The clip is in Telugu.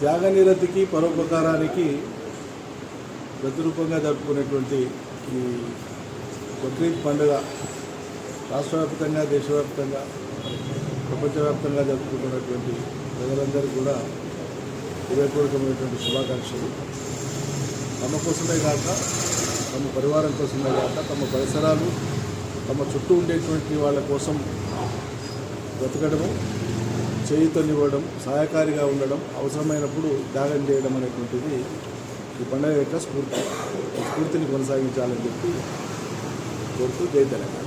త్యాగనిరతికి పరోపకారానికి ప్రతిరూపంగా జరుపుకునేటువంటి ఈ బక్రీద్ పండుగ రాష్ట్రవ్యాప్తంగా దేశవ్యాప్తంగా ప్రపంచవ్యాప్తంగా జరుపుకుంటున్నటువంటి ప్రజలందరికీ కూడా హృదయపూర్వకమైనటువంటి శుభాకాంక్షలు. తమ కోసమే కాక తమ పరివారం కోసమే కాక తమ పరిసరాలు తమ చుట్టూ ఉండేటువంటి వాళ్ళ కోసం బ్రతకడము చేయుతనివ్వడం సహాయకారిగా ఉండడం అవసరమైనప్పుడు త్యాగం చేయడం అనేటువంటిది ఈ పండుగ యొక్క స్ఫూర్తి. స్ఫూర్తిని కొనసాగించాలని చెప్పి కోరుతూ జై తెలంగాణ.